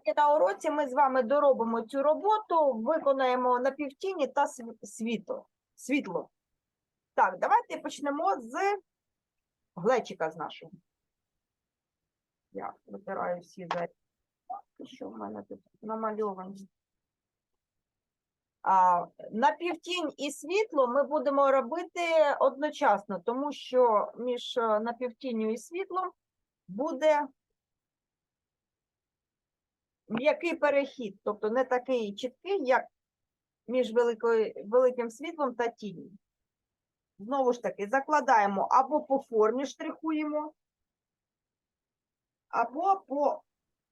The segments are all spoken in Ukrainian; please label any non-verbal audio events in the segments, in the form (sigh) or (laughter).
Сьогодні на уроці ми з вами доробимо цю роботу, виконаємо на півтіні та світло. світло. Так, давайте почнемо з глечика з нашого. Я витираю всі за що в мене тут намальовані. А, на півтінь і світло ми будемо робити одночасно, тому що між е, напівтінню і світлом буде м'який перехід, тобто не такий чіткий, як між великою, великим світлом та тінню. Знову ж таки, закладаємо або по формі штрихуємо, або по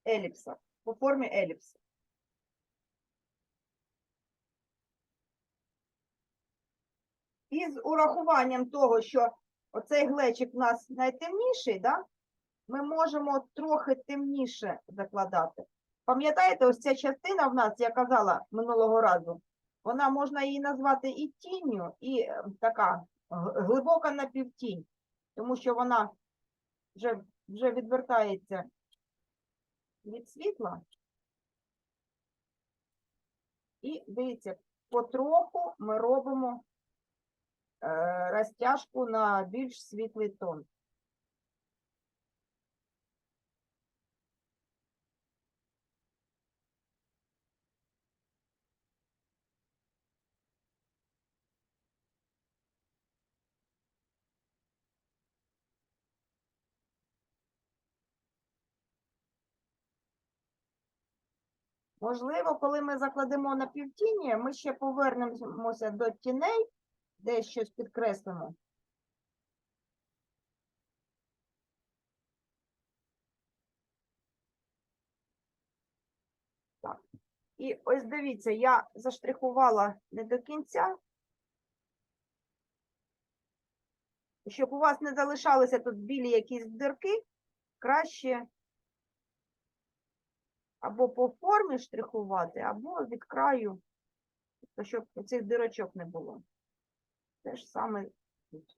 еліпсах, по формі еліпса. І з урахуванням того, що оцей глечик у нас найтемніший, да, ми можемо трохи темніше закладати. Пам'ятаєте, ось ця частина в нас, я казала минулого разу, вона можна її назвати і тінню, і е, така глибока напівтінь, тому що вона вже, вже відвертається від світла. І дивіться, потроху ми робимо е, розтяжку на більш світлий тон. Можливо, коли ми закладемо на півтіні, ми ще повернемося до тіней, де щось підкреслимо. Так. І ось дивіться, я заштрихувала не до кінця. Щоб у вас не залишалися тут білі якісь дирки, краще або по формі штрихувати, або від краю, щоб цих дирочок не було. Те ж саме тут.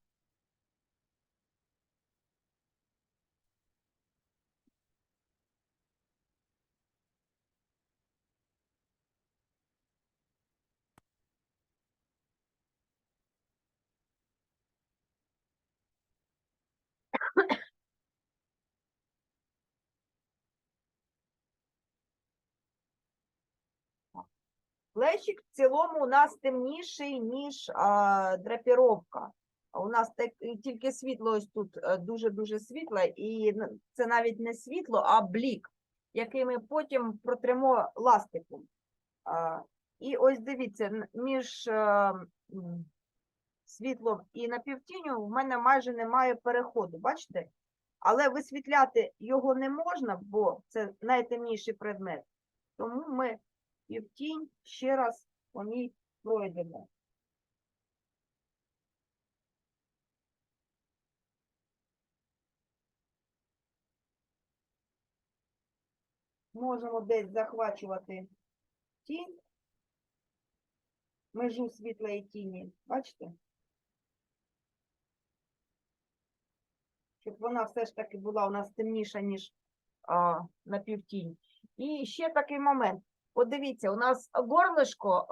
Плечик в цілому у нас темніший, ніж а, драпіровка. А У нас так, тільки світло ось тут е, дуже-дуже світле, і це навіть не світло, а блік, який ми потім протремо ластиком. А, І ось дивіться, між е, м, світлом і напівтінню в мене майже немає переходу, бачите? Але висвітляти його не можна, бо це найтемніший предмет. Тому ми і в тінь ще раз по ній пройдемо. Можемо десь захвачувати тінь, межу світлої тіні, бачите? Щоб вона все ж таки була у нас темніша, ніж а, напівтінь. І ще такий момент. Подивіться, у нас горлишко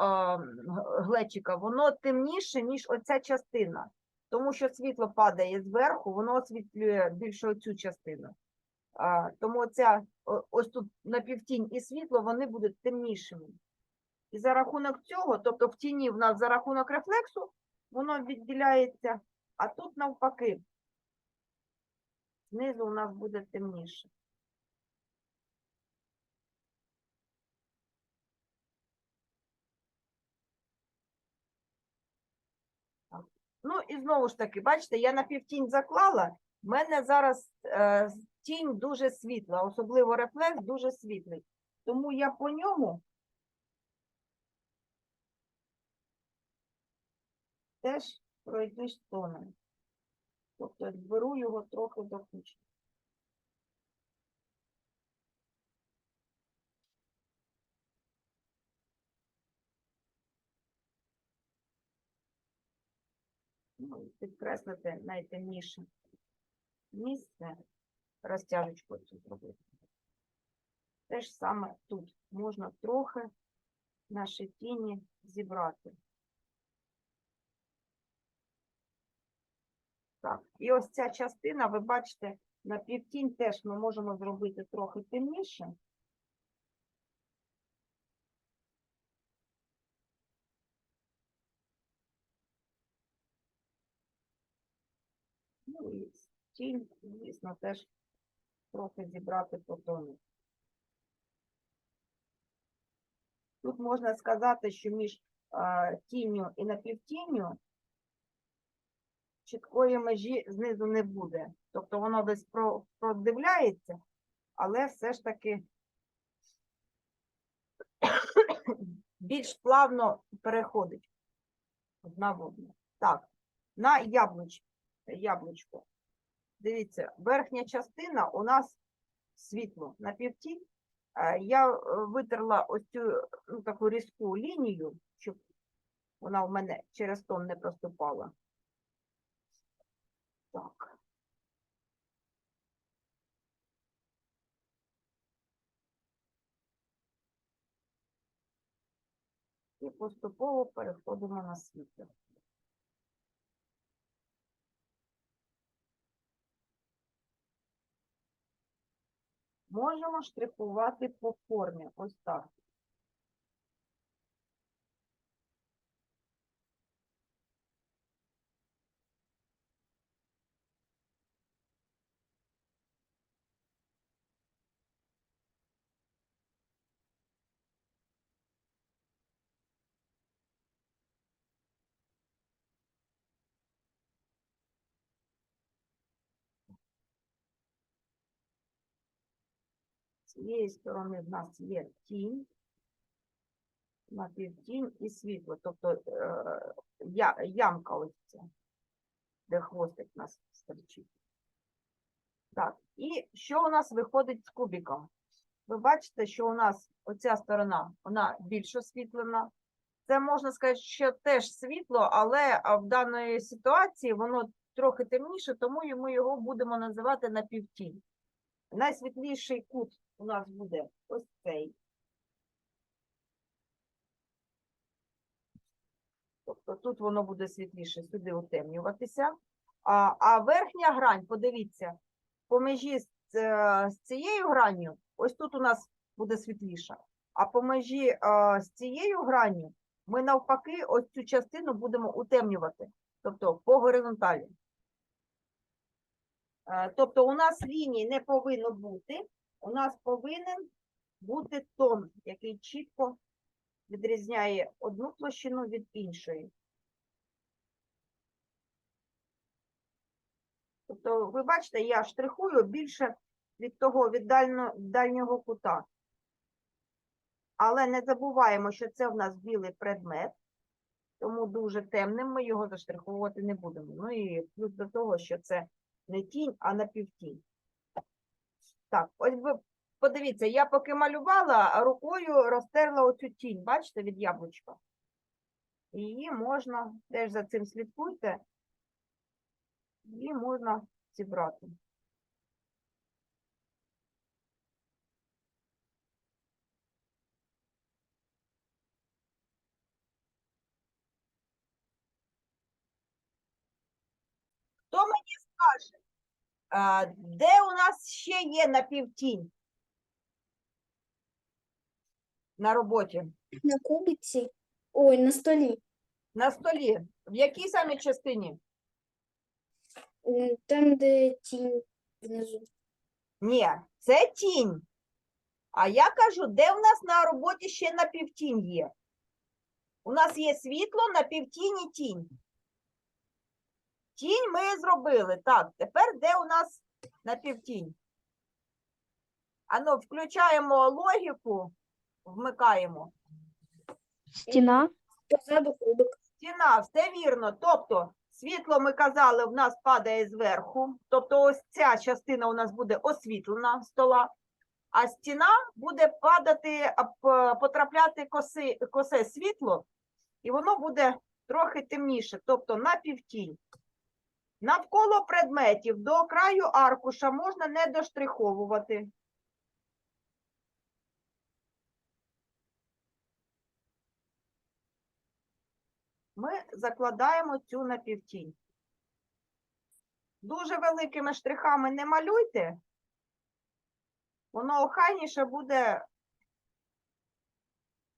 глечика, воно темніше, ніж оця частина. Тому що світло падає зверху, воно освітлює більше оцю частину. А, тому оця, ось тут напівтінь і світло, вони будуть темнішими. І за рахунок цього, тобто в тіні в нас за рахунок рефлексу, воно відділяється, а тут навпаки. Знизу у нас буде темніше. Так. Ну і знову ж таки, бачите, я на півтінь заклала, в мене зараз е, тінь дуже світла, особливо рефлекс дуже світлий. Тому я по ньому теж пройдусь тоном. Тобто беру його трохи до кучі. Підкреслити найтемніше місце, розтяжечку цю зробити. Те ж саме тут можна трохи наші тіні зібрати. Так, і ось ця частина, ви бачите, на півтінь теж ми можемо зробити трохи темніше. Ну і тінь, звісно, теж трохи зібрати по тону. Тут можна сказати, що між а, тінню і напівтінню чіткої межі знизу не буде. Тобто воно десь про- продивляється, але все ж таки більш плавно переходить одна в одну. Так, на яблуч, яблучко. Дивіться, верхня частина у нас світло на півтінь. Е, Я е, витерла ось цю ну, таку різку лінію, щоб вона в мене через тон не проступала. Так. І поступово переходимо на світло. Можемо штрихувати по формі. Ось так. Цієї сторони в нас є тінь, напівтінь і світло. Тобто е, я, ямка ось ця, де хвостик у нас стерчить. Так, і що у нас виходить з кубиком? Ви бачите, що у нас оця сторона, вона більш освітлена. Це можна сказати, що теж світло, але в даної ситуації воно трохи темніше, тому ми його будемо називати напівтінь. Найсвітліший кут у нас буде ось цей. Тобто тут воно буде світліше, сюди утемнюватися. А, а верхня грань, подивіться, по межі з, е, з цією гранню, ось тут у нас буде світліша. А по межі е, з цією гранню ми навпаки ось цю частину будемо утемнювати, тобто по горизонталі. Е, Тобто у нас ліній не повинно бути, у нас повинен бути тон, який чітко відрізняє одну площину від іншої. Тобто, ви бачите, я штрихую більше від того від дально- дальнього кута. Але не забуваємо, що це в нас білий предмет, тому дуже темним ми його заштриховувати не будемо. Ну і плюс до того, що це не тінь, а напівтінь. Так, ось ви подивіться, я поки малювала, рукою розтерла оцю тінь, бачите, від яблучка. Її можна, теж за цим слідкуйте, її можна зібрати. Хто мені скаже, а, де у нас ще є напівтінь на роботі? На кубиці. Ой, на столі. На столі. В якій самій частині? Там, де тінь внизу. Ні, це тінь. А я кажу, де в нас на роботі ще напівтінь є? У нас є світло, напівтінь і тінь. Тінь ми зробили. Так, тепер де у нас напівтінь? Ану, включаємо логіку, вмикаємо. Стіна, Позаду кубик. Стіна, все вірно. Тобто, світло, ми казали, в нас падає зверху. Тобто, ось ця частина у нас буде освітлена стола, а стіна буде падати, потрапляти коси, косе світло, і воно буде трохи темніше, тобто на півтінь. Навколо предметів до краю аркуша можна не доштриховувати. Ми закладаємо цю напівтінь. Дуже великими штрихами не малюйте, воно охайніше буде.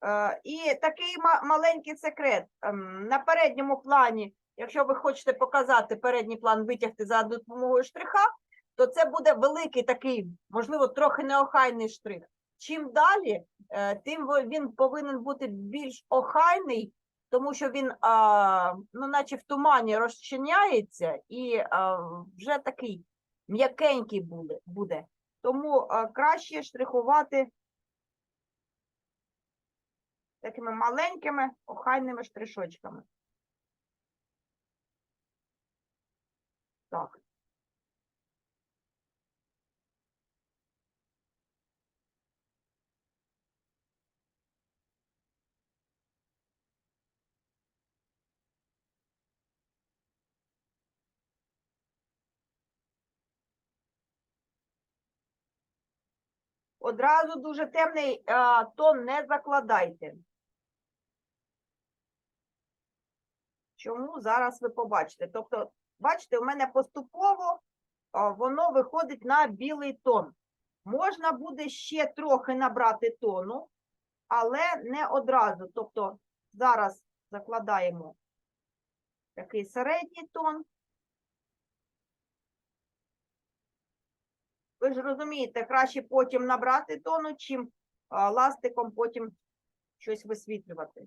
Е, і такий маленький секрет. Ем, на передньому плані якщо ви хочете показати передній план, витягти за допомогою штриха, то це буде великий такий, можливо, трохи неохайний штрих. Чим далі, е, тим він повинен бути більш охайний, тому що він, ну, наче в тумані розчиняється і вже такий м'якенький буде. Тому краще штрихувати такими маленькими охайними штришочками. Так. Одразу дуже темний а, тон не закладайте. Чому зараз ви побачите? Тобто, бачите, у мене поступово воно виходить на білий тон. Можна буде ще трохи набрати тону, але не одразу. Тобто зараз закладаємо такий середній тон. Ви ж розумієте, краще потім набрати тону, чим ластиком потім щось висвітлювати.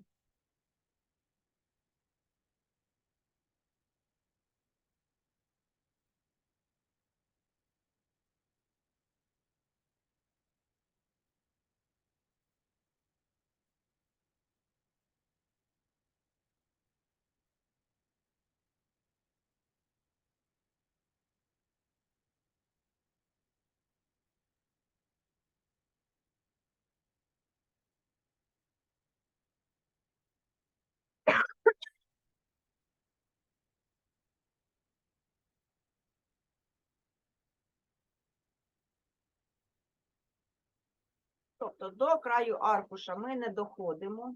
Тобто до краю аркуша ми не доходимо.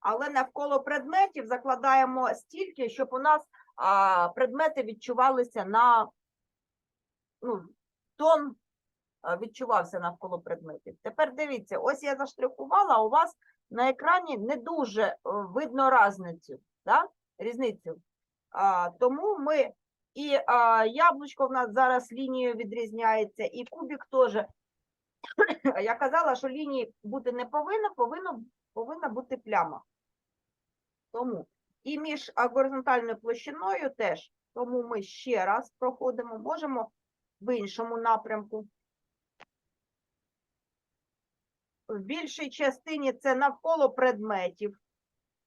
Але навколо предметів закладаємо стільки, щоб у нас а, предмети відчувалися на ну, тон відчувався навколо предметів. Тепер дивіться, ось я заштрихувала, у вас на екрані не дуже е, видно разницю, да? різницю. А, тому ми і а, яблучко в нас зараз лінією відрізняється, і кубик теж. (coughs) Я казала, що лінії бути не повинно, повинно повинна бути пляма. Тому і між горизонтальною площиною теж. Тому ми ще раз проходимо, можемо в іншому напрямку. В більшій частині це навколо предметів.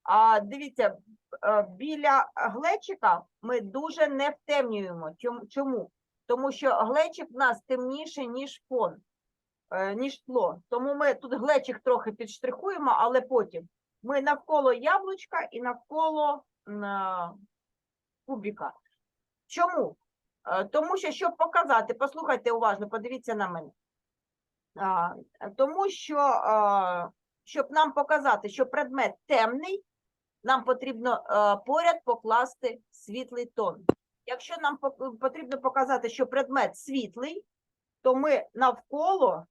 А дивіться, е, біля глечика ми дуже не втемнюємо. Чому-? Тому що глечик в нас темніший, ніж фон, е, ніж тло. Тому ми тут глечик трохи підштрихуємо, але потім ми навколо яблучка і навколо е, кубіка. Чому? Тому що, щоб показати, послухайте уважно, подивіться на мене. Тому що, щоб нам показати, що предмет темний, нам потрібно е, поряд покласти світлий тон. Якщо нам потрібно показати, що предмет світлий, то ми навколо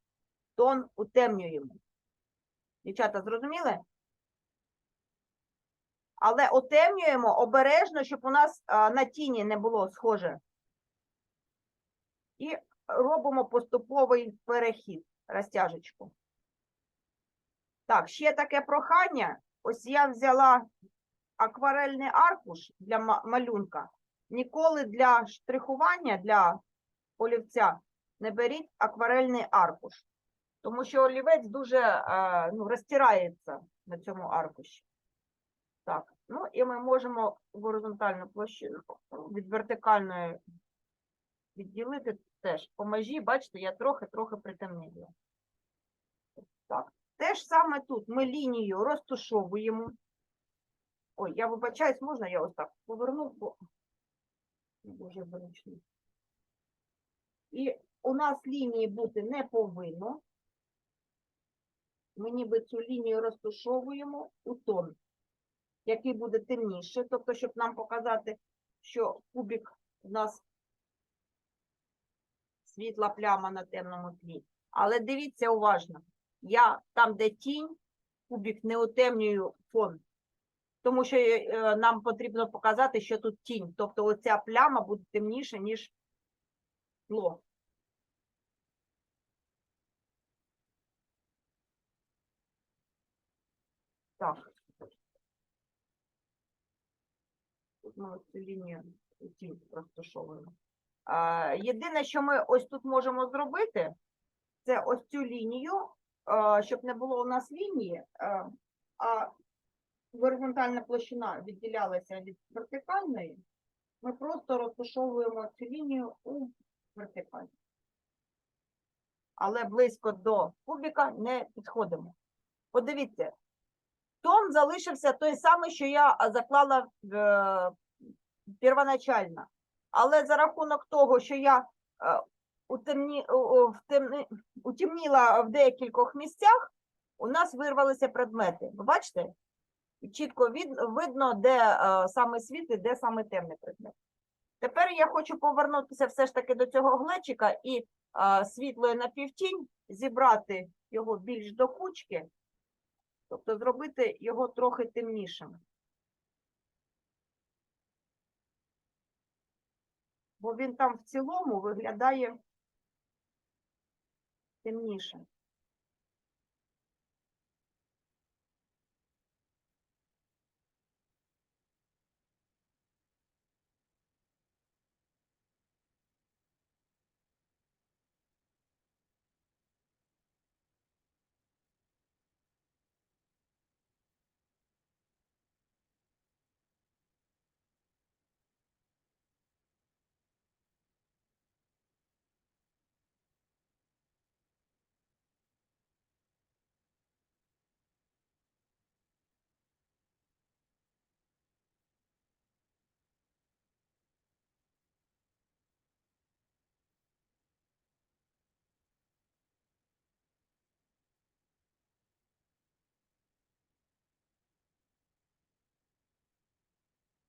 тон утемнюємо. Дівчата, зрозуміли? Але утемнюємо обережно, щоб у нас на тіні не було схоже. І робимо поступовий перехід, розтяжечку. Так, ще таке прохання. Ось я взяла акварельний аркуш для малюнка. Ніколи для штрихування, для олівця не беріть акварельний аркуш, тому що олівець дуже е, ну, розтирається на цьому аркуші. Так, ну і ми можемо горизонтальну площину від вертикальної відділити теж по межі, бачите, я трохи-трохи притемнила. Так, те ж саме тут ми лінію розтушовуємо. Ой, я вибачаюсь, можна я ось так поверну, бо дуже зручно. І у нас лінії бути не повинно. ми ніби цю лінію розташовуємо у тон, який буде темніше, тобто, щоб нам показати, що кубик у нас світла пляма на темному тлі. Але дивіться уважно, я там, де тінь, кубик не утемнюю фон, тому що е, нам потрібно показати, що тут тінь. Тобто оця пляма буде темніша, ніж тло. Так. Тут ми цю лінію тінь розташовуємо. Єдине, що ми ось тут можемо зробити, це ось цю лінію, щоб не було у нас лінії, а, а горизонтальна площина відділялася від вертикальної, ми просто розташовуємо цю лінію у вертикалі. Але близько до кубіка не підходимо. Подивіться, тон залишився той самий, що я заклала е, первоначально. Але за рахунок того, що я е, утемні, утемніла в деякількох місцях, у нас вирвалися предмети. Ви бачите? Чітко від, видно, де е, саме світлий, де саме темний предмет. Тепер я хочу повернутися все ж таки до цього глечика і е, світлою на півтінь зібрати його більш до кучки, тобто зробити його трохи темнішим. Бо він там в цілому виглядає темніше.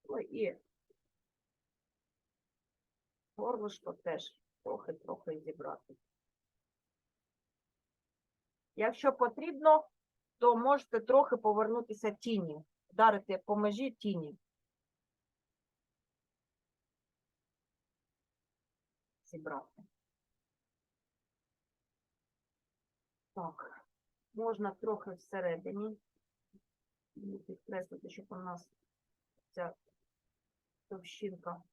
Ой, і горлышко теж трохи-трохи зібрати. Якщо потрібно, то можете трохи повернутися тіні, вдарити по межі тіні. Зібрати. Так, можна трохи всередині. Підкреслити, щоб у нас ця товщинка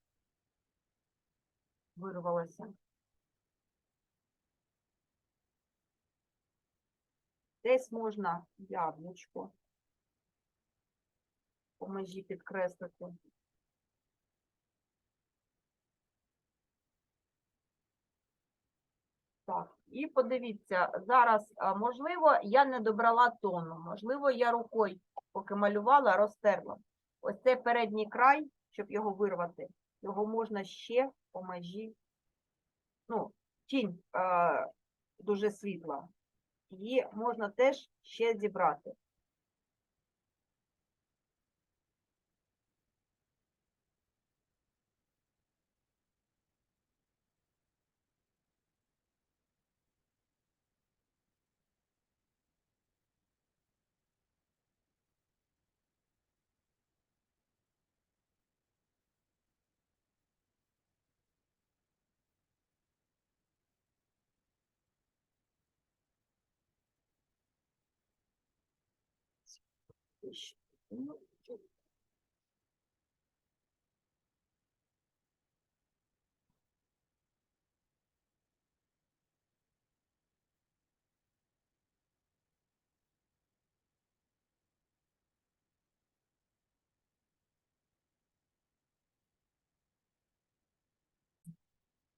вирвалася. Десь можна яблучко по межі підкреслити. Так, і подивіться, зараз, можливо, я не добрала тону, можливо, я рукою, поки малювала, розтерла. Ось цей передній край, щоб його вирвати, його можна ще по межі, ну, тінь е, дуже світла. Її можна теж ще зібрати.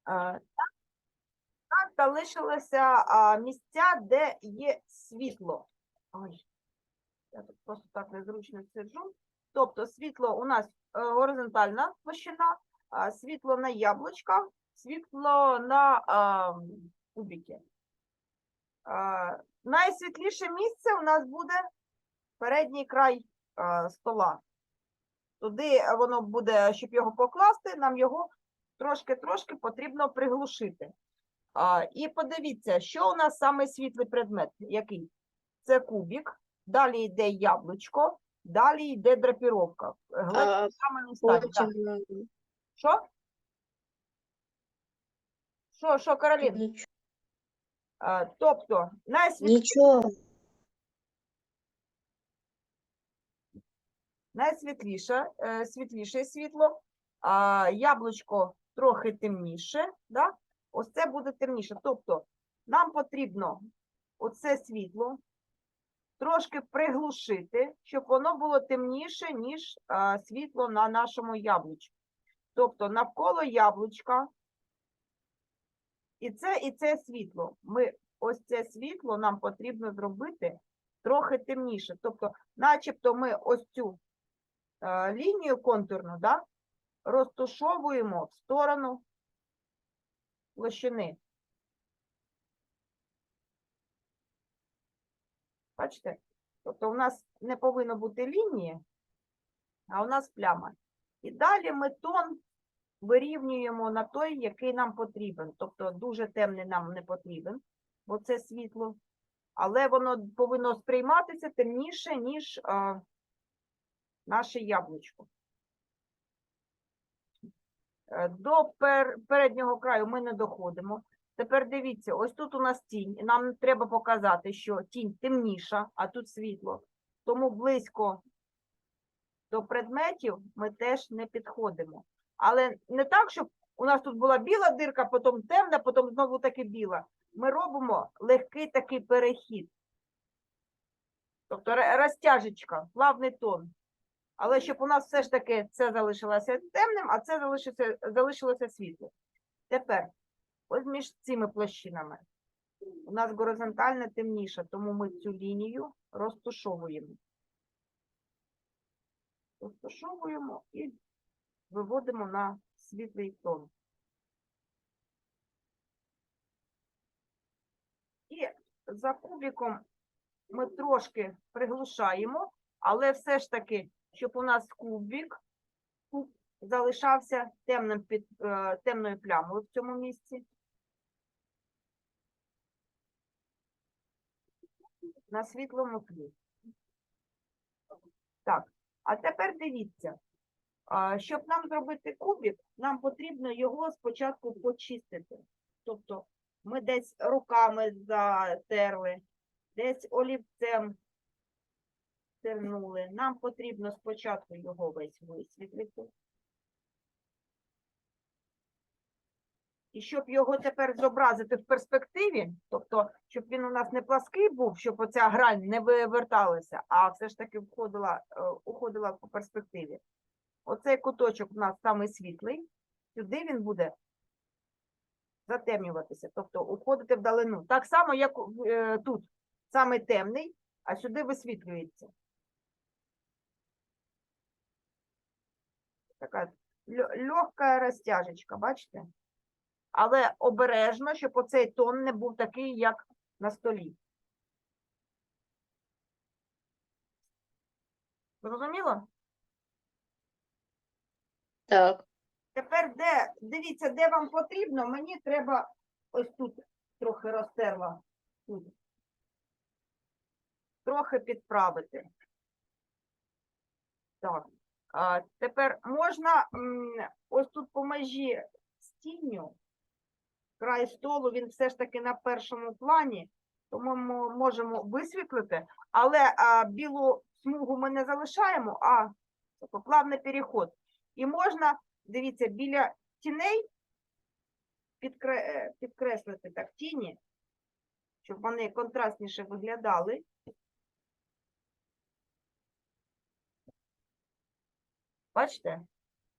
Так, залишилися місця, де є світло. Ой, я тут просто так незручно сиджу. Тобто світло у нас е, горизонтальна площина, світло на яблучках, світло на а, м, кубики. А, найсвітліше місце у нас буде передній край а, стола. Туди е, воно буде, щоб його покласти, нам його трошки-трошки потрібно приглушити. А, і подивіться, що у нас саме предмет, який? Це кубик, далі йде яблучко, далі йде драпіровка. А саме не ставить, Що? Що, що, Каролін? нічого. А, тобто, найсвітліше Нічого. найсвітліше, е, світліше світло, а яблучко трохи темніше, да? ось це буде темніше. Тобто нам потрібно оце світло трошки приглушити, щоб воно було темніше, ніж а, світло на нашому яблучку. Тобто навколо яблучка і це, і це світло. Ми ось це світло нам потрібно зробити трохи темніше. Тобто, начебто ми ось цю е, лінію контурну, да, розтушовуємо в сторону площини. Бачите? Тобто у нас не повинно бути лінії, а у нас пляма. І далі ми тон вирівнюємо на той, який нам потрібен. Тобто дуже темний нам не потрібен, бо це світло. Але воно повинно сприйматися темніше, ніж а, наше яблучко. Е, До пер, переднього краю ми не доходимо. Тепер дивіться, ось тут у нас тінь, нам треба показати, що тінь темніша, а тут світло. Тому близько до предметів ми теж не підходимо. Але не так, щоб у нас тут була біла дирка, потім темна, потім знову таки біла. Ми робимо легкий такий перехід. Тобто розтяжечка, плавний тон. Але щоб у нас все ж таки це залишилося темним, а це залишилося, залишилося світло. Тепер, ось між цими площинами. У нас горизонтальна темніша, тому ми цю лінію розтушовуємо. Розтушовуємо і виводимо на світлий тон. І за кубиком ми трошки приглушаємо, але все ж таки, щоб у нас кубик куб залишався темним під, е, темною плямою в цьому місці. На світлому тлі. Так, а тепер дивіться. Щоб нам зробити кубик, нам потрібно його спочатку почистити. Тобто ми десь руками затерли, десь олівцем тернули. Нам потрібно спочатку його весь висвітлити. І щоб його тепер зобразити в перспективі, тобто, щоб він у нас не плаский був, щоб оця грань не виверталася, а все ж таки входила, е, уходила по перспективі. Оцей куточок у нас самий світлий, сюди він буде затемнюватися, тобто уходити вдалину. Так само, як е, тут, самий темний, а сюди висвітлюється. Така легка розтяжечка, бачите? Але обережно, щоб оцей тон не був такий, як на столі. Зрозуміло? Так. Тепер де, дивіться, де вам потрібно, мені треба ось тут трохи розтерла. Тут. Трохи підправити. Так. А, тепер можна ось тут по межі з тінню, край столу, він все ж таки на першому плані, тому ми можемо висвітлити, але а, білу смугу ми не залишаємо, а тобто плавний переход. І можна дивіться, біля тіней підкре... е, підкреслити так тіні, щоб вони контрастніше виглядали. Бачите?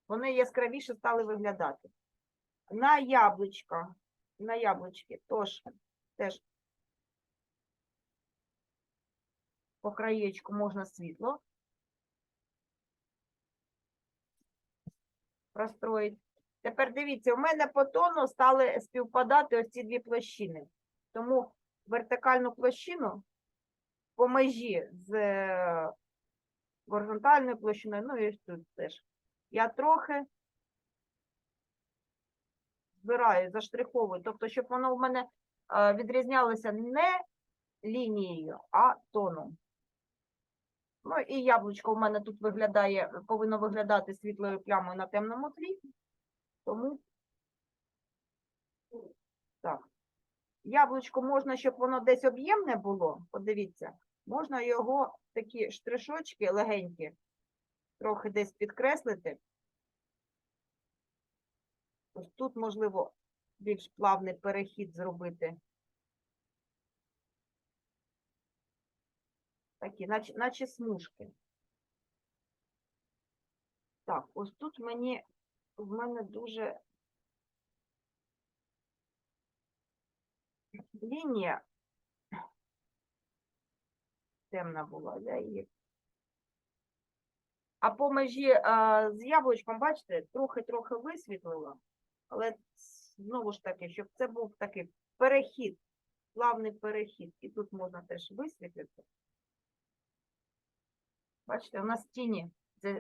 Вони яскравіше стали виглядати. На яблучка, на яблучки тож, теж по краєчку можна світло. простроїть. Тепер дивіться, у мене по тону стали співпадати ось ці дві площини. Тому вертикальну площину по межі з е, горизонтальною площиною, ну і тут теж. Я трохи збираю, заштриховую, тобто, щоб воно в мене е, відрізнялося не лінією, а тоном. Ну і яблучко в мене тут виглядає, повинно виглядати світлою плямою на темному тлі. Тому так. Яблучко можна, щоб воно десь об'ємне було. Подивіться, можна його такі штришочки легенькі, трохи десь підкреслити. Тут, можливо, більш плавний перехід зробити. Такі, наче, наче смужки. Так, ось тут мені, в мене дуже лінія темна була, я її. А по межі а, з яблучком, бачите, трохи-трохи висвітлила, але знову ж таки, щоб це був такий перехід, плавний перехід, і тут можна теж висвітлити. Бачите, у нас тіні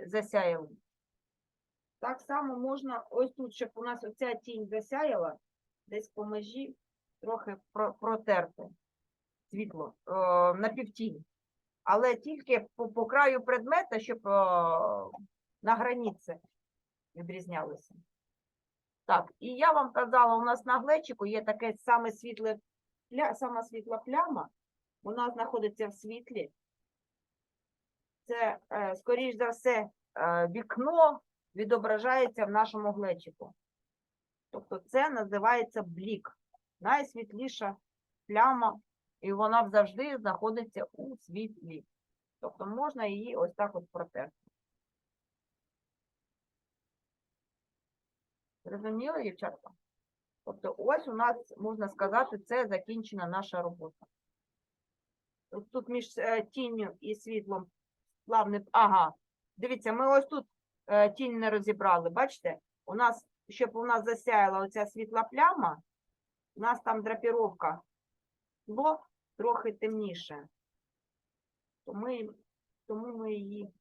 засяяли. Так само можна, ось тут, щоб у нас оця тінь засяяла, десь по межі трохи про- протерти світло на півтінь. Але тільки по, по краю предмета, щоб е, на границі відрізнялося. Так, і я вам казала, у нас на глечику є таке саме світле, сама світла пляма. Вона знаходиться в світлі. Це, е, скоріш за все, е, вікно відображається в нашому глечику. Тобто це називається блік. Найсвітліша пляма, і вона завжди знаходиться у світлі. Тобто можна її ось так от протерти. Зрозуміли, дівчатка? Тобто ось у нас, можна сказати, це закінчена наша робота. Тут між е, тінню і світлом плавний. Ага, дивіться, ми ось тут е, тінь не розібрали. Бачите? У нас, щоб у нас засяяла оця світла пляма, у нас там драпіровка було трохи темніше. То ми, тому ми її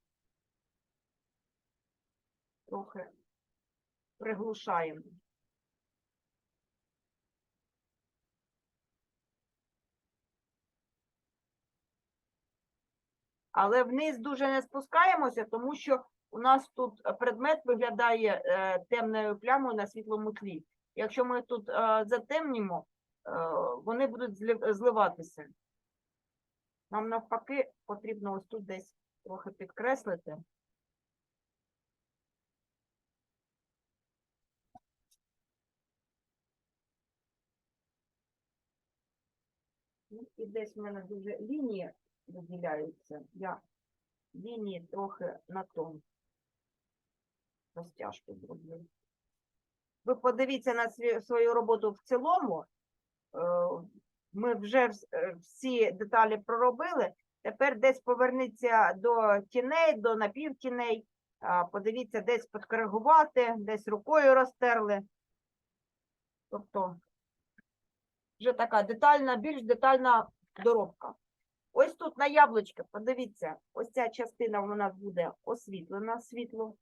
трохи приглушаємо. Але вниз дуже не спускаємося, тому що у нас тут предмет виглядає е, темною плямою на світлому тлі. Якщо ми тут е, затемнімо, е, вони будуть зливатися. Нам навпаки потрібно ось тут десь трохи підкреслити. Ну, І десь в мене дуже лінії виділяються. Я лінії трохи на тон розтяжку зроблю. Ви подивіться на свою роботу в цілому. Е, Ми вже е, всі деталі проробили. Тепер десь поверніться до тіней, до напівтіней. Подивіться, десь підкоригувати, десь рукою розтерли. Тобто вже така детальна, більш детальна доробка. Ось тут на яблучко, подивіться, ось ця частина у нас буде освітлена світло.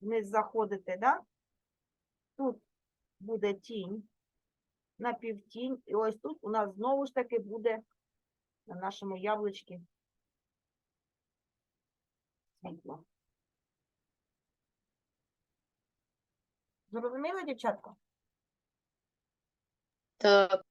Вниз заходите, да? Тут буде тінь, напівтінь, і ось тут у нас знову ж таки буде на нашому яблучці світло. Зрозуміли, дівчатка? Так.